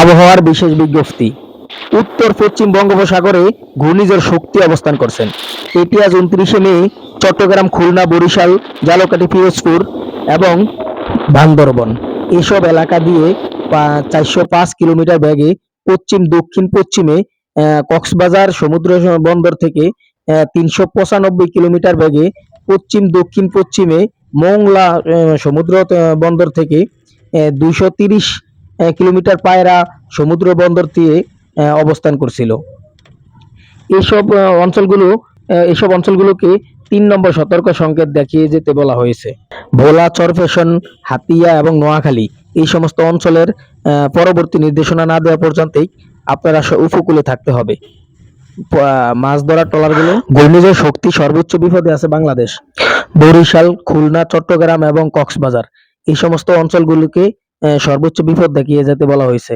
আবহাওয়ার বিশেষ বিজ্ঞপ্তি। উত্তর পশ্চিম বঙ্গোপসাগরে ঘূর্ণিঝড় শক্তি অবস্থান করছেন। এটি আজ উনত্রিশে মে, চট্টগ্রাম, খুলনা, বরিশাল, জালকাঠি, পিরোজপুর এবং বান্দরবন। এসব এলাকা দিয়ে চারশো পাঁচ কিলোমিটার ব্যাগে পশ্চিম, দক্ষিণ পশ্চিমে কক্সবাজার, সমুদ্র বন্দর থেকে তিনশো পঁচানব্বই কিলোমিটার বেগে পশ্চিম, দক্ষিণ পশ্চিমে, মোংলা সমুদ্র বন্দর থেকে দুইশো তিরিশ কিলোমিটার পায়রা সমুদ্র বন্দর দিয়ে অবস্থান করছিল। এসব অঞ্চলগুলো এসব অঞ্চলগুলোকে তিন নম্বর সতর্ক সংকেত দেখিয়ে যেতে বলা হয়েছে। ভোলা, চরফেশন, হাতিয়া এবং নোয়াখালী এই সমস্ত অঞ্চলের পরবর্তী নির্দেশনা না দেওয়া পর্যন্তই আপনারা উপকূলে থাকতে হবে। মাছ ধরার ট্রলারগুলো ঘূর্ণিঝড় শক্তি সর্বোচ্চ বিপদে আছে বাংলাদেশ। বরিশাল, খুলনা, চট্টগ্রাম এবং কক্সবাজার এই সমস্ত অঞ্চলগুলোকে সর্বোচ্চ বিপদ দেখিয়ে যেতে বলা হয়েছে।